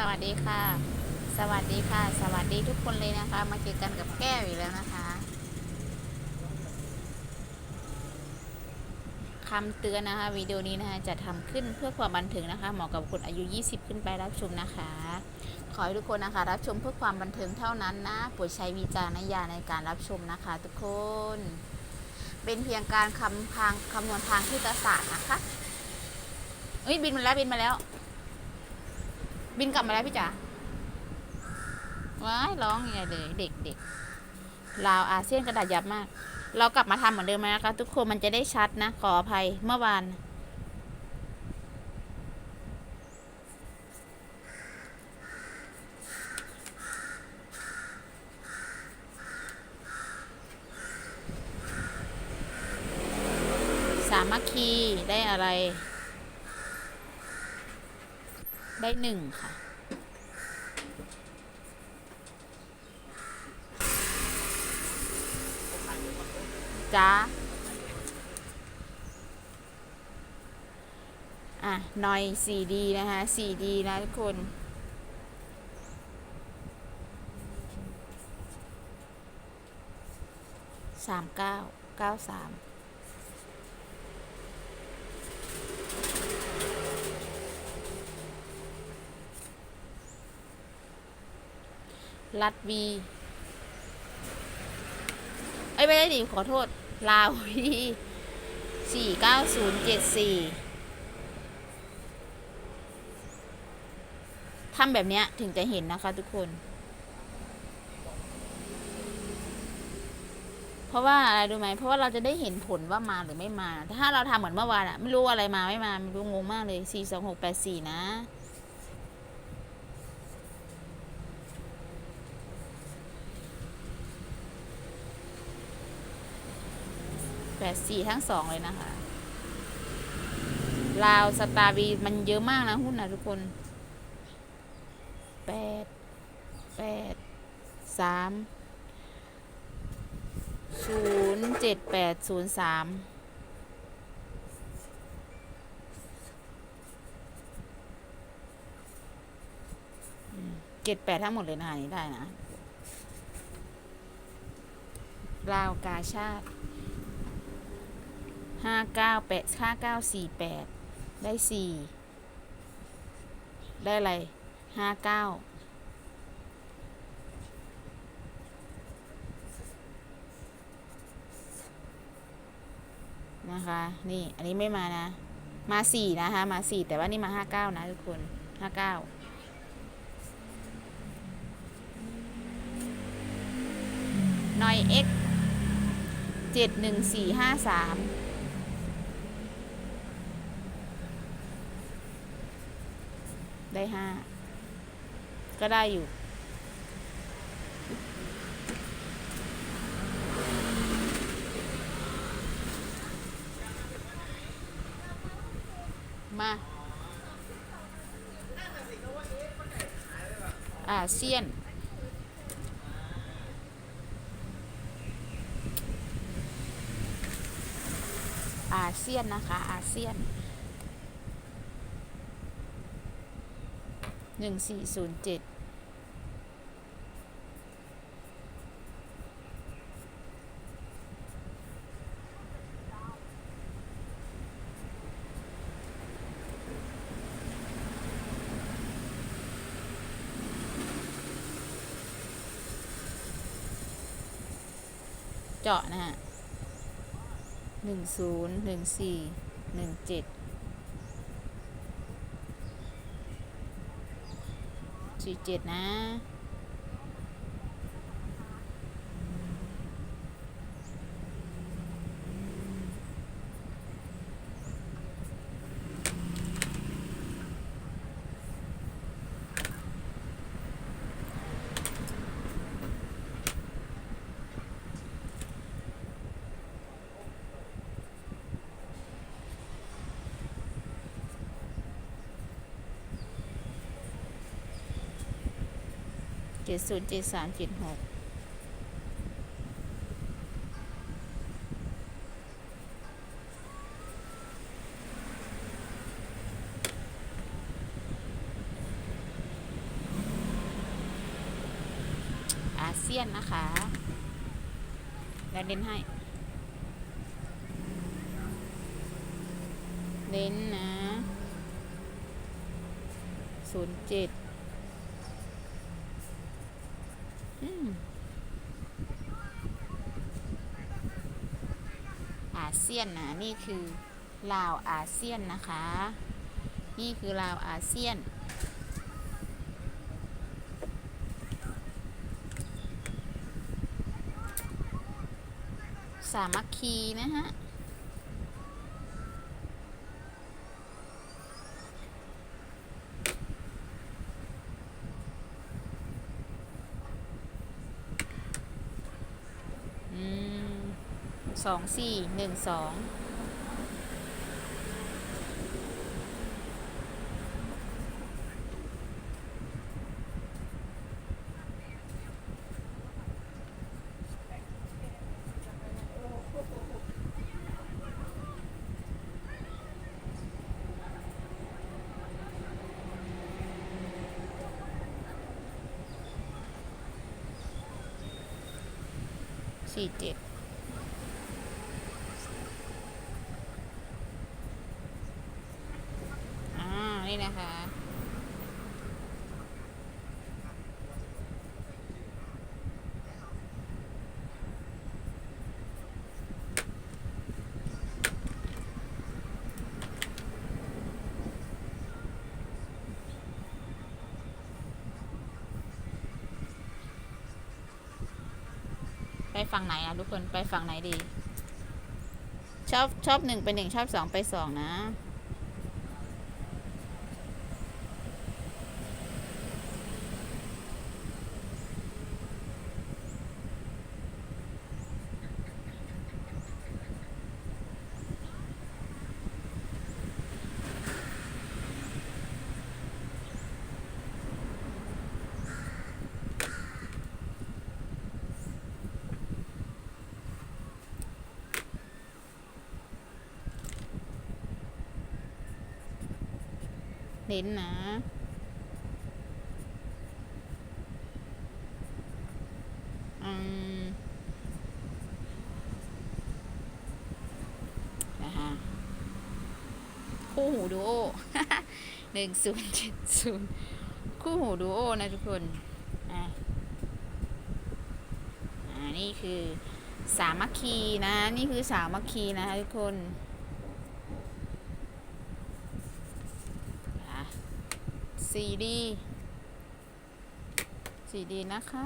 สวัสดีค่ะ สวัสดีค่ะ สวัสดีทุกคนเลยนะคะ มาเจอกันกับแก้วอีกแล้วนะคะคำเตือนนะคะวิดีโอนี้นะคะจะทำขึ้นเพื่อความบันเทิงนะคะ เหมาะกับคนอายุ 20 ขึ้นไปรับชมนะคะ ขอให้ทุกคนนะคะ รับชมเพื่อความบันเทิงเท่านั้นนะโปรดใช้วิจารณญาณในการรับชมนะคะ ทุกคน เป็นเพียงการคำทางคำนวณทางที่ศาสตร์นะคะเอ้ยบินมาแล้วบินมาแล้ว บินกลับมาแล้วพี่จ๋าว้ายร้องยังไงเลย เด็กเด็กลาวอาเซียนกระดาษยับมาก เรากลับมาทำเหมือนเดิมไหมนะคะทุกคนมันจะได้ชัดนะ ขออภัยเมื่อวานสามัคคีได้อะไร ได้หนึ่งค่ะ จ้าอะหน่อย 4D นะคะ 4D นะทุกคน สามเก้าเก้าสาม รัดวีเอ้ยไม่ได้ดิขอโทษ ลาววีสี่เก้าศูนย์เจ็ดสี่ทำแบบเนี้ยถึงจะเห็นนะคะทุกคน เพราะว่าอะไรรู้ไหม เพราะว่าเราจะได้เห็นผลว่ามาหรือไม่มา ถ้าเราทำเหมือนเมื่อวานอะไม่รู้อะไรมาไม่มา ไม่รู้งงมากเลยสี่สองหกแปดสี่นะ แปดสี่ทั้งสองเลยนะคะลาวสตาร์บีมันเยอะมากนะหุ้นนะทุกคนแปดแปดสามศูนย์เจ็ดแปดศูนย์สามเจ็ดแปดทั้งหมดเลยนะคะนี่ได้นะลาวกาชาติ ห้าเก้าแปดห้าเก้าสี่แปดได้สี่ได้อะไรห้าเก้านะคะ นี่ อันนี้ไม่มานะ มาสี่นะคะ มาสี่แต่ว่านี่มาห้าเก้านะทุกคนห้าเก้าหน่อยห้าสาม ได้ห้าก็ได้อยู่ มาอาเซียนอาเซียนนะคะอาเซียน หนึ่งสี่ศูนย์เจ็ดเจาะนะฮะหนึ่งศูนย์หนึ่งสี่หนึ่งเจ็ด สี่เจ็ดนะ เจ็ดศูนย์เจ็ดสามเจ็ดหกอาเซียนนะคะ แล้วเด่นให้ เด่นนะศูนย์เจ็ด นนะนี่คือลาวอาเซียนนะคะ นี่คือลาวอาเซียน สามัคคีนะฮะ อืม สองสี่หนึ่งสอง สี่เจ็ดอ่า นี่นะคะ ไป ฝั่งไหนอะทุกคนไปฝั่งไหนดี ชอบชอบหนึ่งไปหนึ่งชอบสองไปสองนะ เน้นนะ อืมนะคะคู่หูดูโอหนึ่งศูนย์เจ็ดศูนย์คู่หูดูโอนะทุกคน อะอ่านี่คือสามัคคีนะ นี่คือสามัคคีนะคะทุกคน สีดีสีดีนะคะ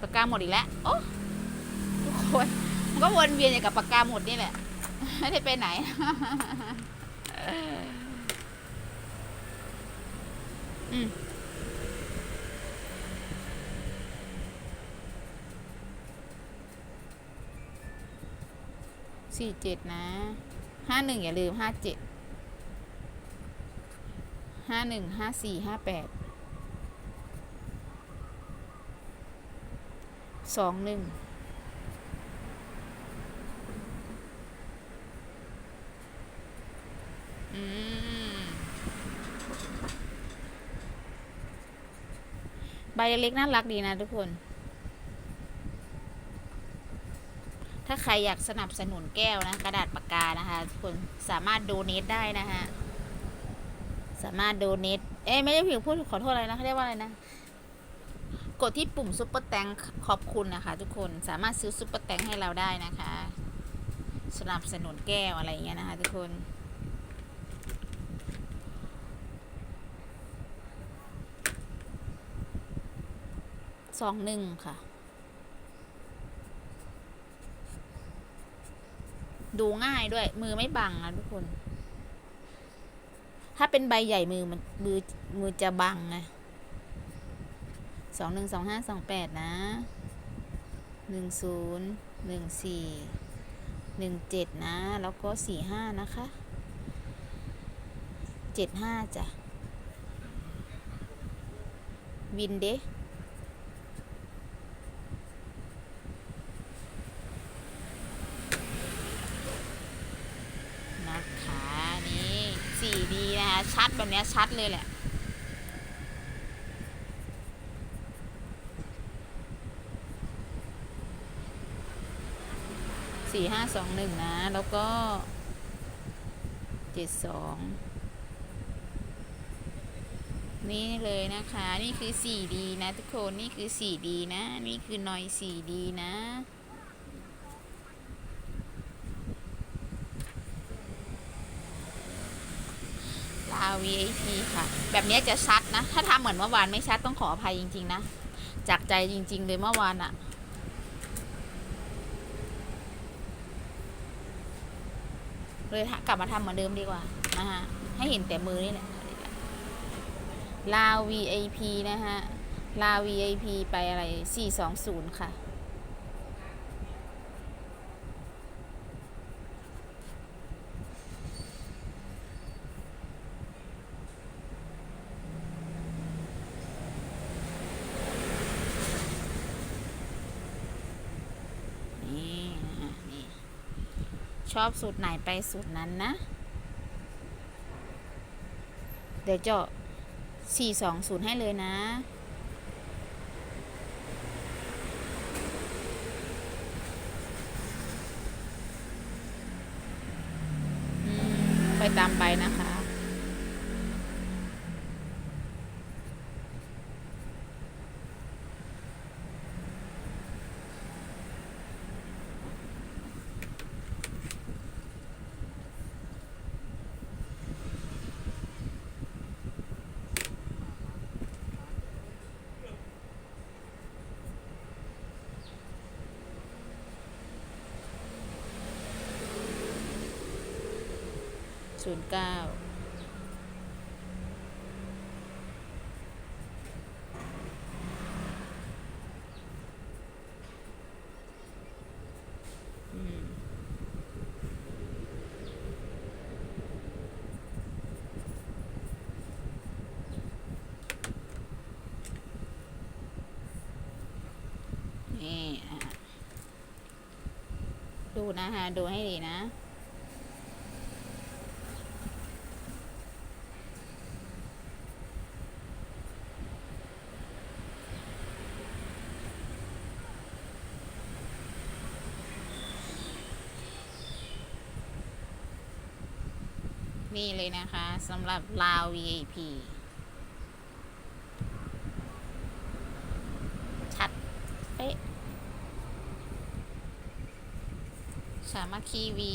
ปากกาหมดอีกแล้ว โอ้ทุกคนมันก็วนเวียนอย่างกับปากกาหมดนี่แหละ ไม่ได้ไปไหน อืม สี่เจ็ดนะห้าหนึ่งอย่าลืมห้าเจ็ดห้าหนึ่งห้าสี่ห้าแปดสองหนึ่งใบเล็กน่ารักดีนะทุกคน ถ้าใครอยากสนับสนุนแก้วนะ กระดาษปากกานะคะทุกคนสามารถดเนทได้นะฮะสามารถดเนทเอ้ไม่ได้ผิดพูดขอโทษอะไรนะเขาเรียกว่าอะไรนะ กดที่ปุ่มซุปเปอร์แตงขอบคุณนะคะ ทุกคนสามารถซื้อซุปเปอร์แตงให้เราได้นะคะ สนับสนุนแก้วอะไรอย่างเงี้ยนะคะ ทุกคนสองหนึ่งค่ะ ดูง่ายด้วย มือไม่บังนะทุกคน ถ้าเป็นใบใหญ่มือมันมือมือจะบังนะสองหนึ่งสองห้าสองแปดนะหนึ่งศูนย์หนึ่งสี่หนึ่งเจ็ดนะ แล้วก็สี่ห้านะคะเจ็ดห้าจ้ะ วินเดะนะคะนี่ ดีนะคะ ชัดแบบนี้ชัดเลยแหละ สี่ห้าสองหนึ่งนะ แล้วก็เจ็ดสองนี่เลยนะคะ นี่คือ 4D นะทุกคน นี่คือ 4D นะ นี่คือ นอย 4D นะ ลา VIP ค่ะ แบบนี้จะชัดนะ ถ้าทำเหมือนเมื่อวานไม่ชัดต้องขออภัยจริง ๆ นะ จากใจจริง ๆ เลยเมื่อวานอะเลยกลับมาทำเหมือนเดิมดีกว่านะฮะ ให้เห็นแต่มือนี่แหละลาว VIP นะฮะ ลาว VIP ไปอะไร 420 ค่ะ นี่นะฮะนี่ ชอบสูตรไหนไปสูตรนั้นนะ เดี๋ยวเจาะ420 ให้เลยนะ อืม ไปตามไปนะคะ ศูนย์เก้าอืมนี่อะดูนะฮะดูให้ดีนะ นี่เลยนะคะสำหรับลาว VIP ชัดเป๊ะสามัคคีวี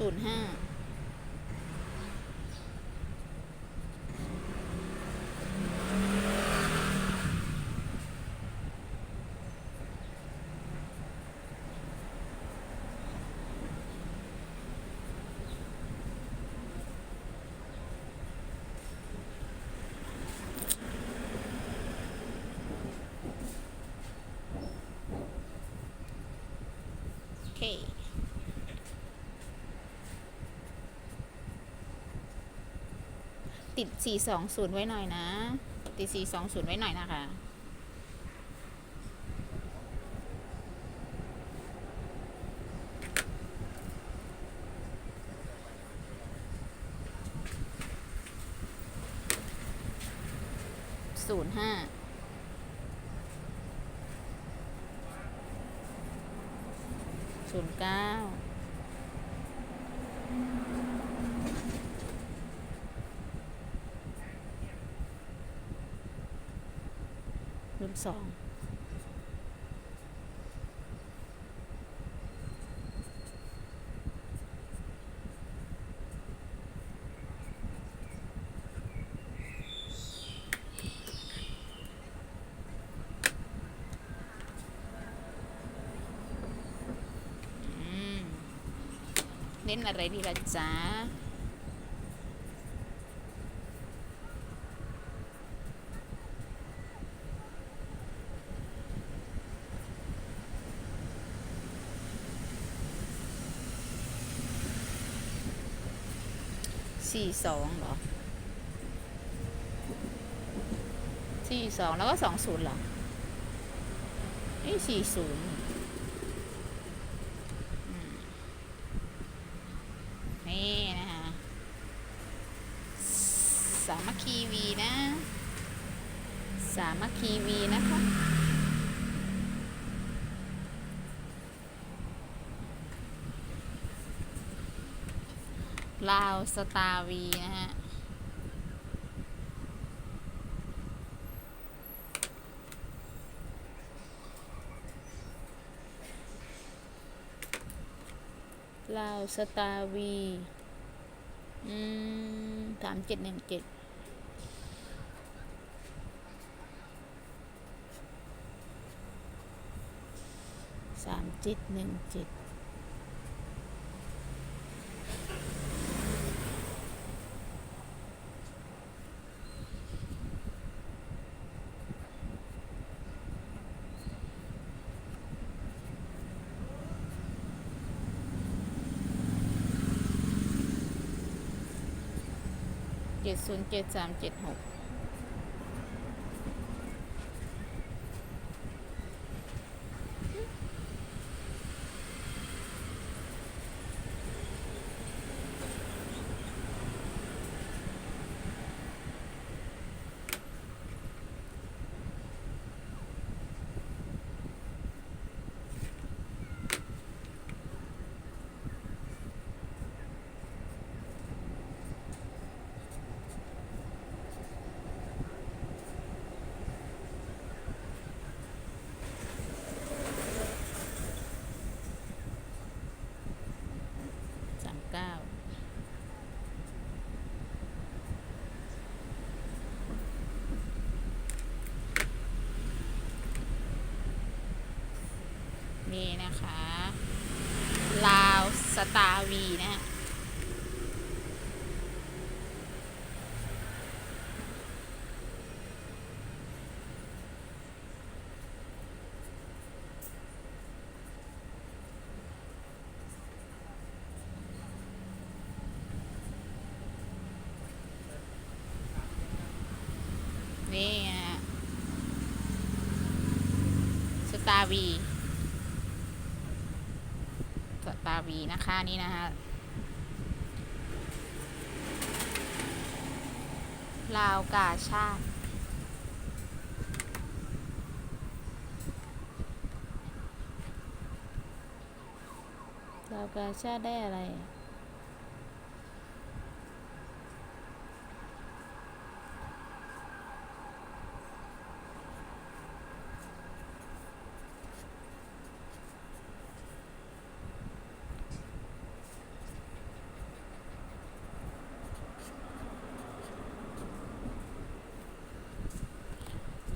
ศูนย์ห้า โอเค ติด 420 ไว้หน่อยนะ ติด 420 ไว้หน่อยนะคะ ศูนย์ห้าศูนย์เก้า รุ่น สองเล่นอะไรดีล่ะจ๊ะ สองเหรอสี่สองแล้วก็สองศูนย์เหรอเอ้สี่ศูนย์นี่นะคะสามัคคีวีนะ สามัคคีวีนะคะ ลาวสตาร์วีนะฮะ ลาวสตาร์วีอืมสามเจ็ดหนึ่งเจ็ดสามเจ็ดหนึ่งเจ็ด 7 0 7 3 7 6 นี่นะคะ ลาวสตาร์วีนะ นี่ฮะสตาร์วีสตาร์ วีนะคะนี่นะฮะลาวกาชาติลาวกาชาติได้อะไร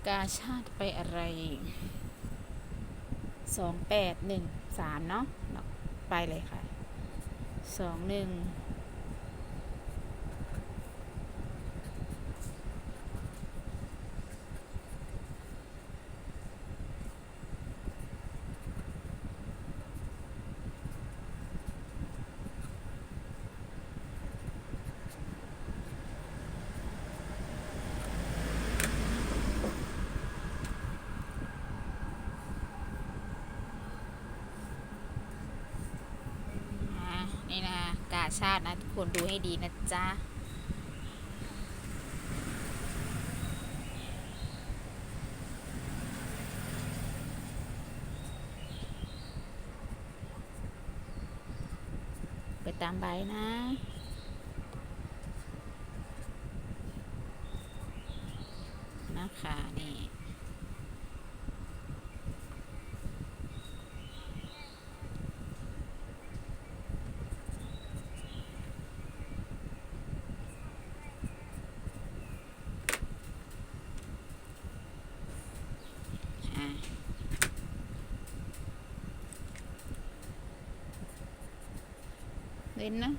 กาชาติไปอะไรสองแปดหนึ่งสามเนาะไปเลยค่ะสองหนึ่ง อ่านี่นะกาชาตินะทุกคนดูให้ดีนะจ๊ะไปตามใบนะนะคะ เลนนะ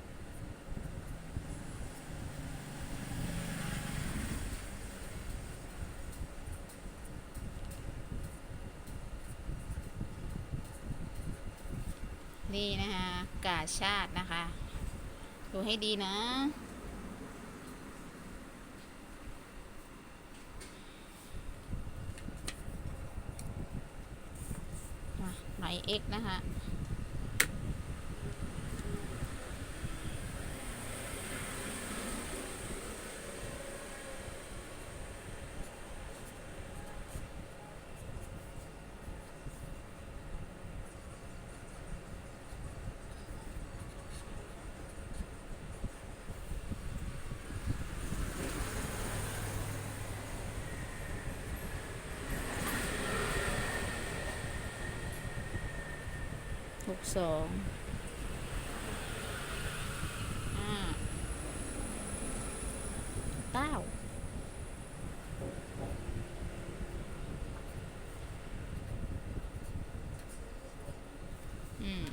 นี่นะคะกาชาตินะคะ ดูให้ดีนะมหมายเอ็กนะคะ หกสองห้าเก้าอืม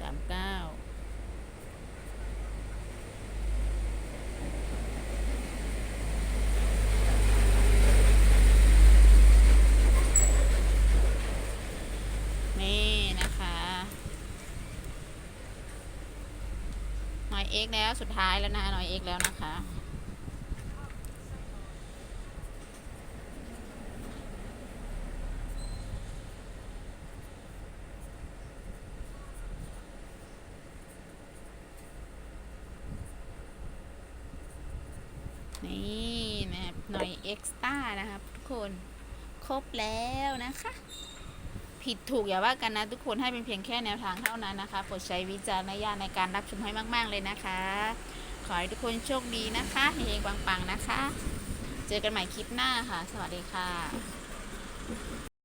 สามเก้านี่นะคะหน่อย เอ็กแล้วสุดท้ายแล้วนะหน่อยเอ็กแล้วนะคะนี่นะครับหน่อยเอ็กซ์ต้านะครับทุกคน ครบแล้วนะคะ ผิดถูกอย่าว่ากันนะทุกคนให้เป็นเพียงแค่แนวทางเท่านั้นนะคะโปรดใช้วิจารณญาณในการรับชมให้มาก ๆ เลยนะคะ ขอให้ทุกคนโชคดีนะคะเฮงปังๆนะคะ เจอกันใหม่คลิปหน้าค่ะ สวัสดีค่ะ